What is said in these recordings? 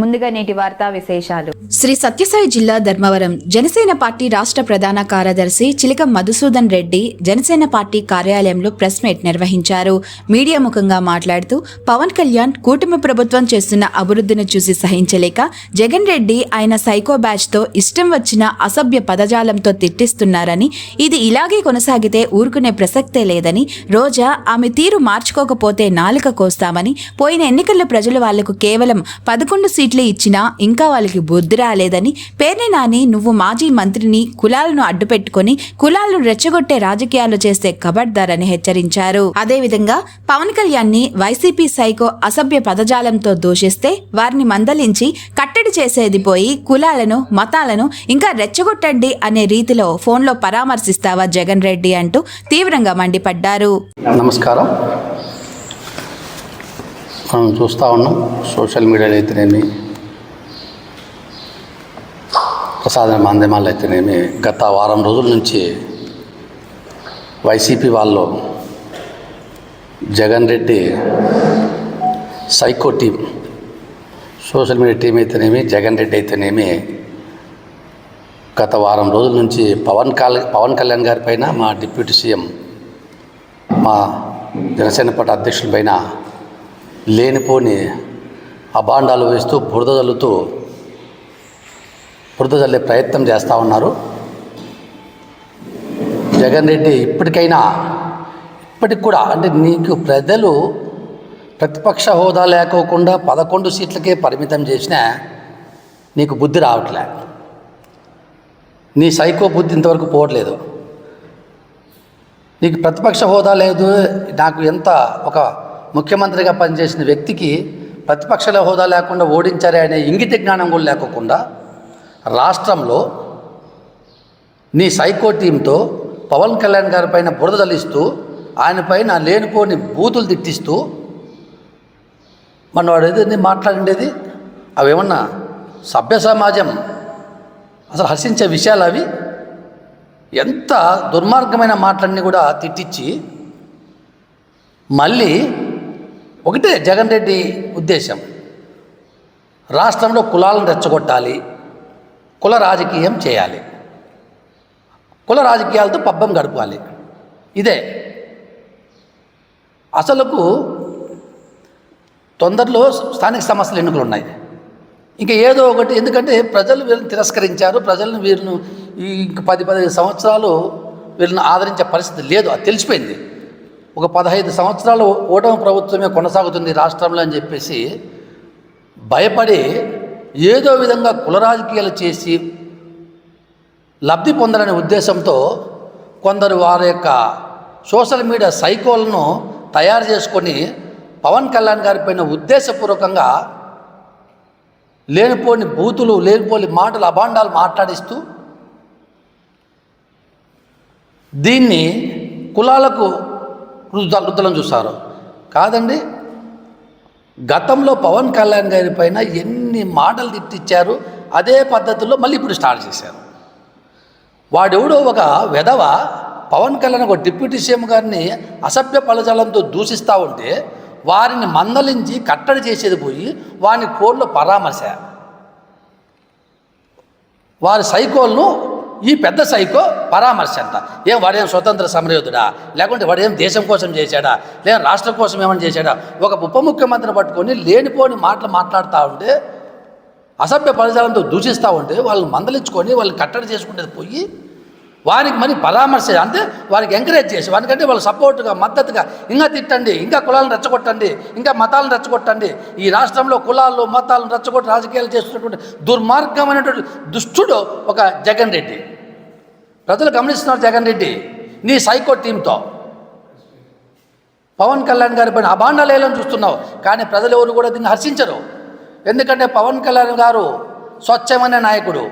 ముందుగా నేటి వార్తా విశేషాలు. శ్రీ సత్యసాయి జిల్లా ధర్మవరం జనసేన పార్టీ రాష్ట్ర ప్రధాన కార్యదర్శి చిలక మధుసూదన్ రెడ్డి జనసేన పార్టీ కార్యాలయంలో ప్రెస్ మీట్ నిర్వహించారు. మీడియా ముఖంగా మాట్లాడుతూ పవన్ కళ్యాణ్ కూటమి ప్రభుత్వం చేస్తున్న అభివృద్ధిని చూసి సహించలేక జగన్ రెడ్డి ఆయన సైకో బ్యాచ్తో ఇష్టం వచ్చిన అసభ్య పదజాలంతో తిట్టిస్తున్నారని ఇది ఇలాగే కొనసాగితే ఊరుకునే ప్రసక్తే లేదని రోజా ఆమె తీరు మార్చుకోకపోతే నాలుక కోస్తామని పోయిన ఎన్నికల్లో ప్రజలు వాళ్ళకు కేవలం పదకొండు సీట్లు ఇచ్చినా ఇంకా వాళ్ళకి బుద్ధి రాలేదని పేర్ని నాని నువ్వు మాజీ మంత్రిని కులాలను అడ్డుపెట్టుకుని కులాలను రెచ్చగొట్టే రాజకీయాలు చేస్తే కబడ్దారని హెచ్చరించారు. అదేవిధంగా పవన్ కళ్యాణ్ని వైసీపీ సైకో అసభ్య పదజాలంతో దూషిస్తే వారిని మందలించి కట్టడి చేసేది పోయి కులాలను మతాలను ఇంకా రెచ్చగొట్టండి అనే రీతిలో ఫోన్లో పరామర్శిస్తావా జగన్ రెడ్డి అంటూ తీవ్రంగా మండిపడ్డారు. నమస్కారం. మనం చూస్తూ ఉన్నాం. సోషల్ మీడియాలో అయితేనేమి ప్రసాద మాంద్యమాలు అయితేనేమి గత వారం రోజుల నుంచి వైసీపీ వాళ్ళు Jagan Reddy psycho team social media team అయితేనేమి జగన్ రెడ్డి అయితేనేమి గత వారం రోజుల నుంచి పవన్ కళ్యాణ్ పవన్ కళ్యాణ్ గారి పైన మా డిప్యూటీ సీఎం మా జనసేన పార్టీ అధ్యక్షుల పైన లేనిపోని అబాండాలు వేస్తూ బురద జల్లుతూ బురద చల్లే ప్రయత్నం చేస్తూ ఉన్నారు. జగన్ రెడ్డి ఇప్పటికైనా ఇప్పటికి కూడా అంటే నీకు ప్రజలు ప్రతిపక్ష హోదా లేకోకుండా పదకొండు సీట్లకే పరిమితం చేసినా నీకు బుద్ధి రావట్లే. నీ సైకో బుద్ధి ఇంతవరకు పోవట్లేదు. నీకు ప్రతిపక్ష హోదా లేదు నాకు ఎంత ఒక ముఖ్యమంత్రిగా పనిచేసిన వ్యక్తికి ప్రతిపక్ష హోదా లేకుండా ఓడించారే అనే ఇంగిత జ్ఞానం కూడా లేకోకుండా రాష్ట్రంలో నీ సైకో టీంతో పవన్ కళ్యాణ్ గారి పైన బురద తలిస్తూ ఆయన పైన లేనిపోని బూతులు తిట్టిస్తూ మన వాడు ఏది మాట్లాడిండేది? అవేమన్నా సభ్య సమాజం అసలు హర్షించే విషయాలు అవి? ఎంత దుర్మార్గమైన మాటలన్నీ కూడా తిట్టించి మళ్ళీ ఒకటే జగన్ రెడ్డి ఉద్దేశం. రాష్ట్రంలో కులాలను రెచ్చగొట్టాలి. కుల రాజకీయం చేయాలి. కుల రాజకీయాలతో పబ్బం గడపాలి. ఇదే. అసలుకు తొందరలో స్థానిక సమస్యలు ఎన్నికలు ఉన్నాయి ఇంకా ఏదో ఒకటి ఎందుకంటే ప్రజలు వీళ్ళని తిరస్కరించారు ప్రజలను వీళ్ళను ఇంక పది పదిహేను సంవత్సరాలు వీళ్ళని ఆదరించే పరిస్థితి లేదు అది తెలిసిపోయింది. ఒక పదహైదు సంవత్సరాలు ఓటమి ప్రభుత్వమే కొనసాగుతుంది రాష్ట్రంలో అని చెప్పేసి భయపడి ఏదో విధంగా కుల రాజకీయాలు చేసి లబ్ధి పొందాలనే ఉద్దేశంతో కొందరు వారి యొక్క సోషల్ మీడియా సైకోలను తయారు చేసుకొని పవన్ కళ్యాణ్ గారి పైన ఉద్దేశపూర్వకంగా లేనిపోని బూతులు లేనిపోని మాటలు అభాండాలు మాట్లాడిస్తూ దీన్ని కులాలకు రుద్ద రుద్దలం చూస్తారు కాదండి గతంలో పవన్ కళ్యాణ్ గారి పైన ఎన్ని మాటలు తిట్టిచ్చారు అదే పద్ధతిలో మళ్ళీ ఇప్పుడు స్టార్ట్ చేశారు. వాడెవడో ఒక వెధవ పవన్ కళ్యాణ్ ఒక డిప్యూటీ సీఎం గారిని అసభ్య పలజలంతో దూషిస్తూ ఉంటే వారిని మందలించి కట్టడి చేసేది పోయి వారిని కోర్టులో పరామర్శ. వారి సైకోల్ను ఈ పెద్ద సైకో పరామర్శ అంట ఏం వాడేం స్వతంత్ర సమరయోధుడా? లేకుంటే వాడేం దేశం కోసం చేశాడా? లేదా రాష్ట్రం కోసం ఏమైనా చేశాడా? ఒక ఉప ముఖ్యమంత్రిని పట్టుకొని లేనిపోని మాటలు మాట్లాడుతూ ఉంటే అసభ్య పదజాలంతో దూషిస్తూ ఉంటే వాళ్ళని మందలించుకొని వాళ్ళని కట్టడి చేసుకునేది పోయి వారికి మరి పరామర్శ అంటే వారికి ఎంకరేజ్ చేసి వారికంటే వాళ్ళు సపోర్ట్గా మద్దతుగా ఇంకా తిట్టండి ఇంకా కులాలను రెచ్చగొట్టండి ఇంకా మతాలను రెచ్చగొట్టండి. ఈ రాష్ట్రంలో కులాలు మతాలను రెచ్చగొట్టి రాజకీయాలు చేస్తున్నటువంటి దుర్మార్గమైనటువంటి దుష్టుడు ఒక జగన్ రెడ్డి. ప్రజలు గమనిస్తున్నారు జగన్ రెడ్డి. నీ సైకో టీంతో పవన్ కళ్యాణ్ గారి పైన అభాండాలేలని చూస్తున్నావు. కానీ ప్రజలు ఎవరు కూడా దీన్ని హర్షించరు. ఎందుకంటే పవన్ కళ్యాణ్ గారు స్వచ్ఛమైన నాయకుడు.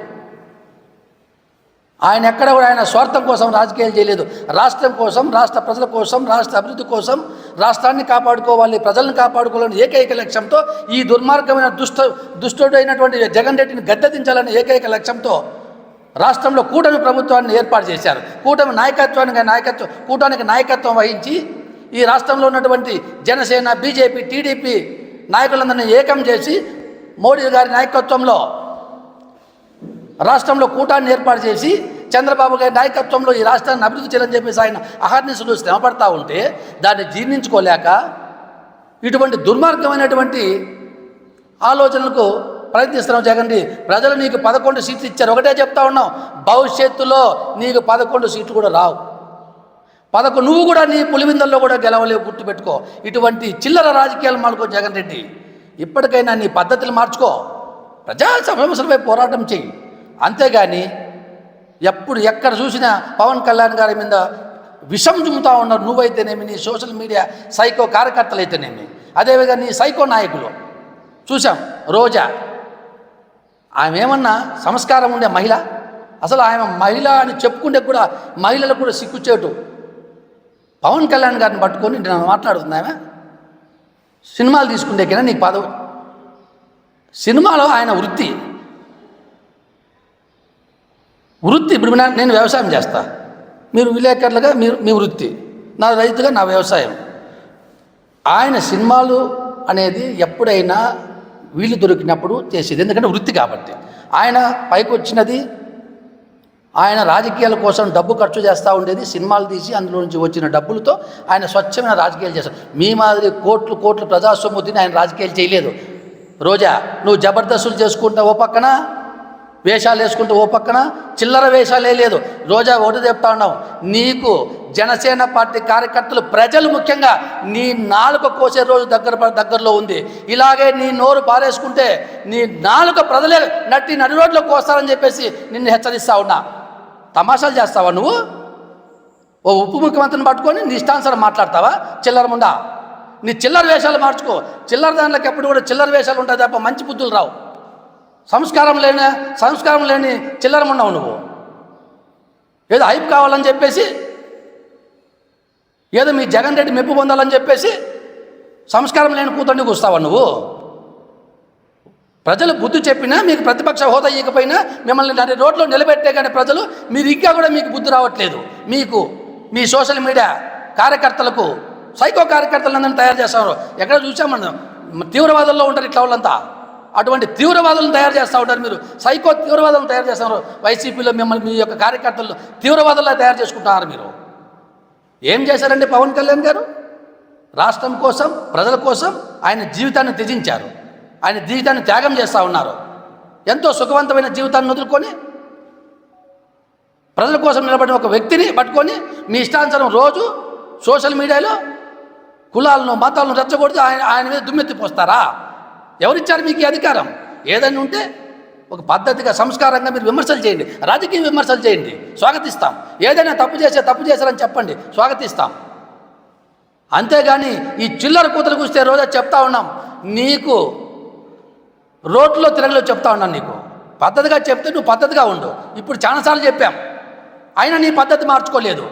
ఆయన ఎక్కడ కూడా ఆయన స్వార్థం కోసం రాజకీయాలు చేయలేదు. రాష్ట్రం కోసం రాష్ట్ర ప్రజల కోసం రాష్ట్ర అభివృద్ధి కోసం రాష్ట్రాన్ని కాపాడుకోవాలి ప్రజలను కాపాడుకోవాలని ఏకైక లక్ష్యంతో ఈ దుర్మార్గమైన దుష్ట దుష్టుడైనటువంటి జగన్ రెడ్డిని గద్దెదించాలనే ఏకైక లక్ష్యంతో రాష్ట్రంలో కూటమి ప్రభుత్వాన్ని ఏర్పాటు చేశారు. కూటమి నాయకత్వానికి నాయకత్వం కూటానికి నాయకత్వం వహించి ఈ రాష్ట్రంలో ఉన్నటువంటి జనసేన బీజేపీ టీడీపీ నాయకులందరినీ ఏకం చేసి మోడీ గారి నాయకత్వంలో రాష్ట్రంలో కూటాన్ని ఏర్పాటు చేసి చంద్రబాబు గారి నాయకత్వంలో ఈ రాష్ట్రాన్ని అభివృద్ధి చేయాలని చెప్పేసి ఆయన అహర్నిశలు శ్రమపడతా ఉంటే దాన్ని జీర్ణించుకోలేక ఇటువంటి దుర్మార్గమైనటువంటి ఆలోచనలకు ప్రయత్నిస్తున్నాం జగన్ ప్రజలు నీకు పదకొండు సీట్లు ఇచ్చారు. ఒకటే చెప్తా ఉన్నాం. భవిష్యత్తులో నీకు పదకొండు సీట్లు కూడా రావు. పదకొండు నువ్వు కూడా నీ పులివిందల్లో కూడా గెలవలేవు గుర్తుపెట్టుకో. ఇటువంటి చిల్లర రాజకీయాలు మాడుకో జగన్ రెడ్డి. ఇప్పటికైనా నీ పద్ధతులు మార్చుకో. ప్రజా సమస్యలపై పోరాటం చెయ్యి. అంతేగాని ఎప్పుడు ఎక్కడ చూసినా పవన్ కళ్యాణ్ గారి మీద విషం చుమ్ముతా ఉన్నారు నువ్వైతేనేమి నీ సోషల్ మీడియా సైకో కార్యకర్తలు అయితేనేమి అదేవిధంగా నీ సైకో నాయకులు. చూసాం రోజా. ఆమె ఏమన్నా సంస్కారం ఉండే మహిళ? అసలు ఆమె మహిళ అని చెప్పుకుంటే కూడా మహిళలకు కూడా సిగ్గుచేటు పవన్ కళ్యాణ్ గారిని పట్టుకొని నేను మాట్లాడుతుంది ఆమె? సినిమాలు తీసుకుంటే కన్నా నీకు పదవు. సినిమాలో ఆయన వృత్తి. వృత్తి ఇప్పుడు నేను వ్యవసాయం చేస్తా. మీరు విలేకరులుగా మీరు మీ వృత్తి. నా రైతుగా నా వ్యవసాయం. ఆయన సినిమాలు అనేది ఎప్పుడైనా వీలు దొరికినప్పుడు చేసేది. ఎందుకంటే వృత్తి కాబట్టి. ఆయన పైకి వచ్చినది ఆయన రాజకీయాల కోసం డబ్బు ఖర్చు చేస్తూ ఉండేది సినిమాలు తీసి అందులో నుంచి వచ్చిన డబ్బులతో ఆయన స్వచ్ఛమైన రాజకీయాలు చేస్తారు మీ మాదిరి కోట్లు కోట్లు ప్రజాస్వామ్యం తిని ఆయన రాజకీయాలు చేయలేదు. రోజా నువ్వు జబర్దస్తులు చేసుకుంటా ఓ పక్కన వేషాలు వేసుకుంటూ ఓ పక్కన చిల్లర వేషాలే లేదు. రోజా ఒకటి చెప్తా ఉన్నావు. నీకు జనసేన పార్టీ కార్యకర్తలు ప్రజలు ముఖ్యంగా నీ నాలుక కోసే రోజు దగ్గర దగ్గరలో ఉంది. ఇలాగే నీ నోరు పారేసుకుంటే నీ నాలుక ప్రజలే నట్టి నడి రోడ్లో కోస్తారని చెప్పేసి నిన్ను హెచ్చరిస్తా ఉన్నా. తమాషాలు చేస్తావా నువ్వు? ఓ ఉప ముఖ్యమంత్రిని పట్టుకొని నీ ఇష్టానుసారం మాట్లాడతావా? చిల్లర ముందా? నీ చిల్లర వేషాలు మార్చుకో. చిల్లర దాంట్లోకి ఎప్పుడు కూడా చిల్లర వేషాలు ఉంటాయి తప్ప మంచి బుద్ధులు రావు. సంస్కారం లేని సంస్కారం లేని చిల్లరమున్నావు నువ్వు. ఏదో హైప్ కావాలని చెప్పేసి ఏదో మీ జగన్ రెడ్డి మెప్పు పొందాలని చెప్పేసి సంస్కారం లేని కూతుర్ని కూస్తావా నువ్వు? ప్రజలు బుద్ధి చెప్పినా మీకు ప్రతిపక్ష హోదా ఇవ్వకపోయినా మిమ్మల్ని దాని రోడ్లో నిలబెట్టే కానీ ప్రజలు మీరు ఇంకా కూడా మీకు బుద్ధి రావట్లేదు. మీకు మీ సోషల్ మీడియా కార్యకర్తలకు సైకో కార్యకర్తలందరినీ తయారు చేస్తారు ఎక్కడ చూసామన్నా తీవ్రవాదంలో ఉంటారు ఇట్లా వాళ్ళంతా. అటువంటి తీవ్రవాదులను తయారు చేస్తూ ఉంటారు మీరు. సైకో తీవ్రవాదులను తయారు చేస్తున్నారు. వైసీపీలో మిమ్మల్ని మీ యొక్క కార్యకర్తలు తీవ్రవాదుల్లా తయారు చేసుకుంటున్నారు మీరు. ఏం చేశారండి పవన్ కళ్యాణ్ గారు? రాష్ట్రం కోసం ప్రజల కోసం ఆయన జీవితాన్ని త్యజించారు. ఆయన జీవితాన్ని త్యాగం చేస్తూ ఉన్నారు. ఎంతో సుఖవంతమైన జీవితాన్ని వదులుకొని ప్రజల కోసం నిలబడిన ఒక వ్యక్తిని పట్టుకొని మీ ఇష్టానుసారం రోజు సోషల్ మీడియాలో కులాలను మతాలను రెచ్చగొడితే ఆయన ఆయన మీద దుమ్మెత్తిపోస్తారా ఎవరిచ్చారు మీకు అధికారం? ఏదైనా ఉంటే ఒక పద్ధతిగా సంస్కారంగా మీరు విమర్శలు చేయండి. రాజకీయ విమర్శలు చేయండి. స్వాగతిస్తాం. ఏదైనా తప్పు చేసే తప్పు చేశారని చెప్పండి. స్వాగతిస్తాం. అంతేగాని ఈ చిల్లర కూతురు కూస్తే రోజా చెప్తా ఉన్నాం. నీకు రోడ్లో తిరగలో చెప్తా ఉన్నాను నీకు. పద్ధతిగా చెప్తే నువ్వు పద్ధతిగా ఉండు. ఇప్పుడు చాలాసార్లు చెప్పాం. అయినా నీ పద్ధతి మార్చుకోలేదు.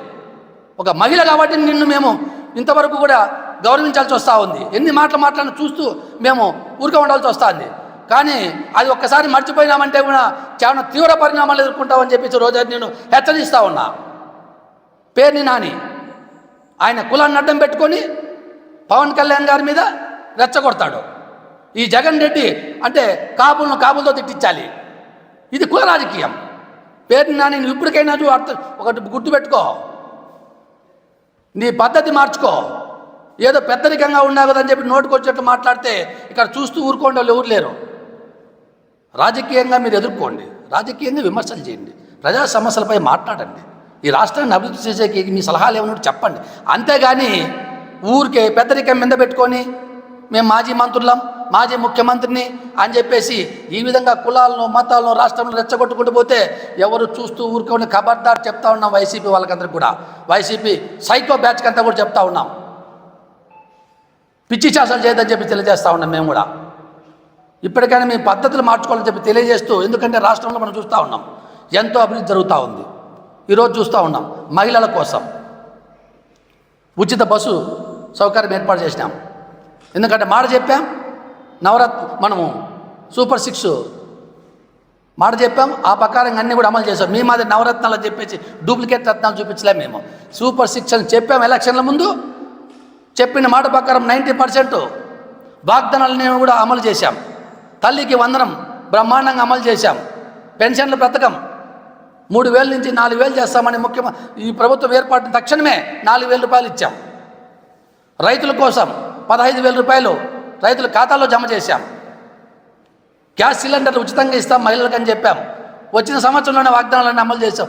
ఒక మహిళ కాబట్టి నిన్ను మేము ఇంతవరకు కూడా గౌరవించాల్సి వస్తూ ఉంది. ఎన్ని మాటలు మాట్లాడిన చూస్తూ మేము ఊరికే ఉండాల్సి వస్తుంది కానీ అది ఒక్కసారి మర్చిపోయినామంటే కూడా చాలా తీవ్ర పరిణామాలు ఎదుర్కొంటామని చెప్పేసి రోజు నేను హెచ్చరిస్తా ఉన్నా. పేర్ని నాని. ఆయన కులాన్ని అడ్డం పెట్టుకొని పవన్ కళ్యాణ్ గారి మీద రెచ్చగొడతాడు. ఈ జగన్ రెడ్డి అంటే కాపులను కాపులతో తిట్టించాలి. ఇది కుల రాజకీయం. పేరుని నాని నేను ఇప్పటికైనా అర్థం ఒకటి గుర్తుపెట్టుకో. నీ పద్ధతి మార్చుకో. ఏదో పెద్దరికంగా ఉన్నా కదని చెప్పి నోటుకొచ్చేట్లు మాట్లాడితే ఇక్కడ చూస్తూ ఊరుకోండి వాళ్ళు ఎవరు లేరు. రాజకీయంగా మీరు ఎదుర్కోండి. రాజకీయంగా విమర్శలు చేయండి. ప్రజా సమస్యలపై మాట్లాడండి. ఈ రాష్ట్రాన్ని అభివృద్ధి చేసేకి మీ సలహాలు ఏమన్నా చెప్పండి. అంతేగాని ఊరికే పెద్దరికం మీద పెట్టుకొని మేము మాజీ మంత్రులం మాజీ ముఖ్యమంత్రిని అని చెప్పేసి ఈ విధంగా కులాలను మతాలను రాష్ట్రంలో రెచ్చగొట్టుకుంటూ పోతే ఎవరు చూస్తూ ఊరుకొని ఖబర్దార్ చెప్తా ఉన్నాం వైసీపీ వాళ్ళకందరికి కూడా. వైసీపీ సైకో బ్యాచ్కి అంతా కూడా చెప్తా ఉన్నాం. పిచ్చి శాసనం చేయదని చెప్పి తెలియజేస్తూ ఉన్నాం మేము కూడా. ఇప్పటికైనా మీ పద్ధతులు మార్చుకోవాలని చెప్పి తెలియజేస్తూ ఎందుకంటే రాష్ట్రంలో మనం చూస్తూ ఉన్నాం. ఎంతో అభివృద్ధి జరుగుతూ ఉంది. ఈరోజు చూస్తూ ఉన్నాం మహిళల కోసం. ఉచిత బస్సు సౌకర్యం ఏర్పాటు చేసినాం. ఎందుకంటే మాట చెప్పాం నవరత్ మనము సూపర్ సిక్స్ మాట చెప్పాం ఆ ప్రకారంగా అన్నీ కూడా అమలు చేసాం మీ మాది నవరత్నాలు చెప్పేసి డూప్లికేట్ రత్నాలు చూపించలేం మేము. సూపర్ సిక్స్ అని చెప్పాం ఎలక్షన్ల ముందు చెప్పిన మాట ప్రకారం నైంటీ పర్సెంట్ వాగ్దానాలను కూడా అమలు చేశాం. తల్లికి వందనం బ్రహ్మాండంగా అమలు చేశాం. పెన్షన్ల పథకం మూడు వేల నుంచి నాలుగు వేలు చేస్తామని ముఖ్యమంత్రి ఈ ప్రభుత్వం ఏర్పాటు తక్షణమే నాలుగు వేల రూపాయలు ఇచ్చాం. రైతుల కోసం పదహైదు వేల రూపాయలు రైతుల ఖాతాలో జమ చేశాం. గ్యాస్ సిలిండర్ ఉచితంగా ఇస్తాం మహిళలకు అని చెప్పాం. వచ్చిన సంవత్సరంలోనే వాగ్దానాలను అమలు చేసాం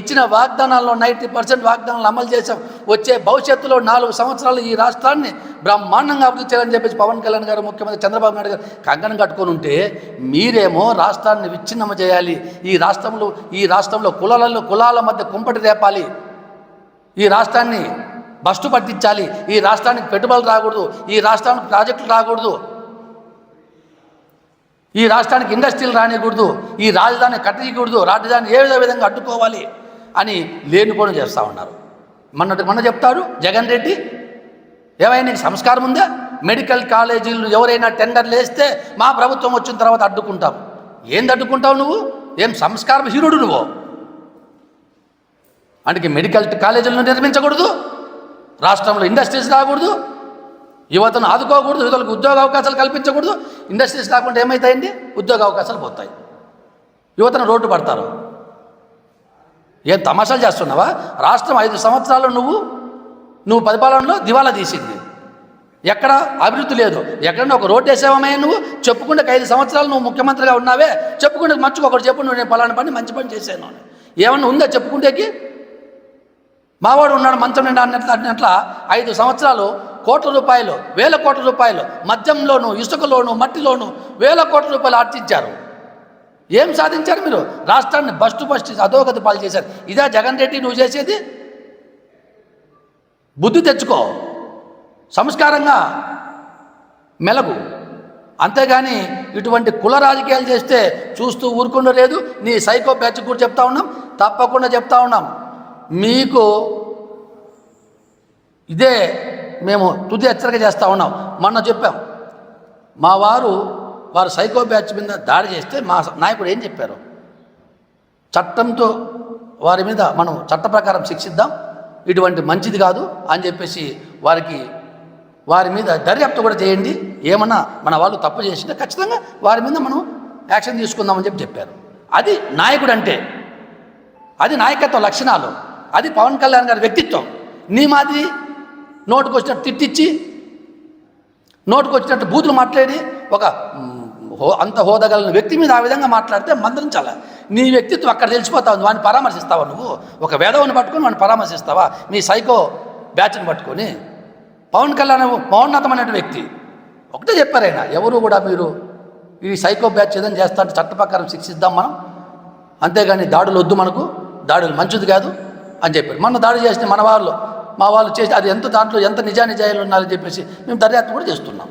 ఇచ్చిన వాగ్దానాల్లో నైంటీ పర్సెంట్ వాగ్దానాలు అమలు చేసాం వచ్చే భవిష్యత్తులో నాలుగు సంవత్సరాలు ఈ రాష్ట్రాన్ని బ్రహ్మాండంగా అభివృద్ధి చేయాలని చెప్పేసి పవన్ కళ్యాణ్ గారు ముఖ్యమంత్రి చంద్రబాబు నాయుడు గారు కంకణం కట్టుకొని ఉంటే మీరేమో రాష్ట్రాన్ని విచ్ఛిన్నమ చేయాలి. ఈ రాష్ట్రంలో ఈ రాష్ట్రంలో కులాలలో కులాల మధ్య కుంపటి రేపాలి. ఈ రాష్ట్రాన్ని బస్టు పట్టించాలి. ఈ రాష్ట్రానికి పెట్టుబడులు రాకూడదు. ఈ రాష్ట్రానికి ప్రాజెక్టులు రాకూడదు. ఈ రాష్ట్రానికి ఇండస్ట్రీలు రానికూడదు ఈ రాజధాని కట్టకూడదు రాజధాని ఏ విధంగా అడ్డుకోవాలి అని లేనిపోవడం చేస్తూ ఉన్నారు. మొన్నటి మొన్న చెప్తాడు జగన్ రెడ్డి ఏమైనా నీకు సంస్కారం ఉందా? మెడికల్ కాలేజీలు ఎవరైనా టెండర్లు వేస్తే మా ప్రభుత్వం వచ్చిన తర్వాత అడ్డుకుంటాం. ఏంది అడ్డుకుంటావు నువ్వు? ఏం సంస్కారం హీరుడు నువ్వు? అందుకే మెడికల్ కాలేజీలను నిర్మించకూడదు రాష్ట్రంలో ఇండస్ట్రీస్ రాకూడదు యువతను ఆదుకోకూడదు యువతలకు ఉద్యోగ అవకాశాలు కల్పించకూడదు. ఇండస్ట్రీస్ రాకుండా ఏమవుతాయండి ఉద్యోగ అవకాశాలు పోతాయి. యువతను రోడ్డు పడతారు. ఏం తమాషాలు చేస్తున్నావా? రాష్ట్రం ఐదు సంవత్సరాలు నువ్వు నువ్వు పరిపాలనలో దివాలా తీసింది. ఎక్కడ? అభివృద్ధి లేదు. ఎక్కడన్నా ఒక రోడ్డు వేసేవామయ్య నువ్వు? చెప్పుకుంటే ఐదు సంవత్సరాలు నువ్వు ముఖ్యమంత్రిగా ఉన్నావే. చెప్పుకుంటే మంచిగా ఒకటి చెప్పు నువ్వు నేను పలానా పని మంచి పని చేశాను ఏమన్నా ఉందా చెప్పుకుంటేకి? మావాడు ఉన్నాడు మంచం నిండా అన్నట్లు అన్నట్ల. ఐదు సంవత్సరాలు కోట్ల రూపాయలు వేల కోట్ల రూపాయలు మద్యంలోను ఇసుకలోను మట్టిలోను వేల కోట్ల రూపాయలు ఆర్జించారు. ఏం సాధించారు మీరు? రాష్ట్రాన్ని బస్టు బస్టు అధోగతి పాలు చేశారు. ఇదా జగన్ రెడ్డి నువ్వు చేసేది? బుద్ధి తెచ్చుకో. సంస్కారంగా మెలగు. అంతేగాని ఇటువంటి కుల రాజకీయాలు చేస్తే చూస్తూ ఊరుకుండా లేదు. నీ సైకో బ్యాచ్ కూడా చెప్తా ఉన్నాం. తప్పకుండా చెప్తా ఉన్నాం. మీకు ఇదే మేము తుది హెచ్చరిక చేస్తూ ఉన్నాం. మొన్న చెప్పాం. మా వారు వారు సైకో బ్యాచ్ మీద దాడి చేస్తే మా నాయకుడు ఏం చెప్పారు? చట్టంతో వారి మీద మనం చట్ట ప్రకారం శిక్షిద్దాం. ఇటువంటి మంచిది కాదు అని చెప్పేసి వారికి వారి మీద దర్యాప్తు కూడా చేయండి. ఏమన్నా మన వాళ్ళు తప్పు చేసినా ఖచ్చితంగా వారి మీద మనం యాక్షన్ తీసుకుందామని చెప్పి చెప్పారు. అది నాయకుడు అంటే అది నాయకత్వ లక్షణాలు. అది పవన్ కళ్యాణ్ గారి వ్యక్తిత్వం. నీ మాదిరి నోటుకు వచ్చినట్టు తిట్టిచ్చి నోటుకు వచ్చినట్టు బూతులు మాట్లాడి ఒక హో అంత హోదగల వ్యక్తి మీద ఆ విధంగా మాట్లాడితే మందరించాల. నీ వ్యక్తిత్వం అక్కడ తెలిసిపోతావు వాడిని పరామర్శిస్తావా నువ్వు? ఒక వేదవుని పట్టుకొని వాడిని పరామర్శిస్తావా? మీ సైకో బ్యాచ్ని పట్టుకొని. పవన్ కళ్యాణ్ మౌన్నతమైన వ్యక్తి. ఒకటే చెప్పారు ఆయన ఎవరు కూడా మీరు ఈ సైకో బ్యాచ్ ఏదైనా చేస్తా అంటే చట్ట ప్రకారం శిక్షిద్దాం మనం. అంతేగాని దాడులు వద్దు మనకు దాడులు మంచిది కాదు అని చెప్పారు. మన దాడి చేసిన మన వాళ్ళు మా వాళ్ళు చేసి అది ఎంత దాంట్లో ఎంత నిజానిజాయాలు ఉన్నారని చెప్పేసి మేము దర్యాప్తు కూడా చేస్తున్నాం.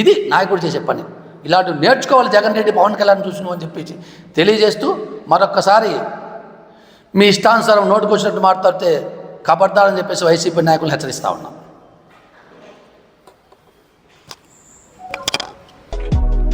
ఇది నాయకుడు చేసే పని. ఇలాంటివి నేర్చుకోవాలి జగన్ రెడ్డి పవన్ కళ్యాణ్ చూసినాం అని చెప్పేసి తెలియజేస్తూ మరొక్కసారి మీ ఇష్టానుసారం నోటుకొచ్చినట్టు మాట్లాడితే కబడ్దారని చెప్పేసి వైసీపీ నాయకులు హెచ్చరిస్తూ ఉన్నాం.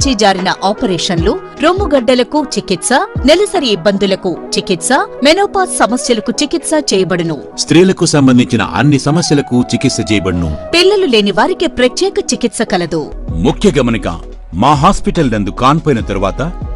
జారిన ఆపరేషన్లు రొమ్ముగడ్డలకు చికిత్స నెలసరి ఇబ్బందులకు చికిత్స మెనోపాజ్ సమస్యలకు చికిత్స చేయబడును. స్త్రీలకు సంబంధించిన అన్ని సమస్యలకు చికిత్స చేయబడును. పిల్లలు లేని వారికి ప్రత్యేక చికిత్స కలదు. ముఖ్య గమనిక మా హాస్పిటల్ నందు కాన్పోయిన తరువాత